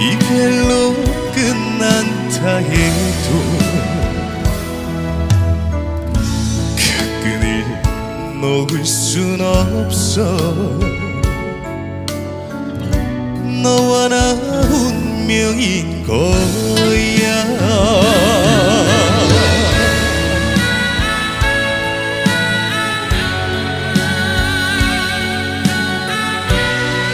이별로 끝난다 해도 그 끈을 놓을 순 없어. 너와 나 운명인 걸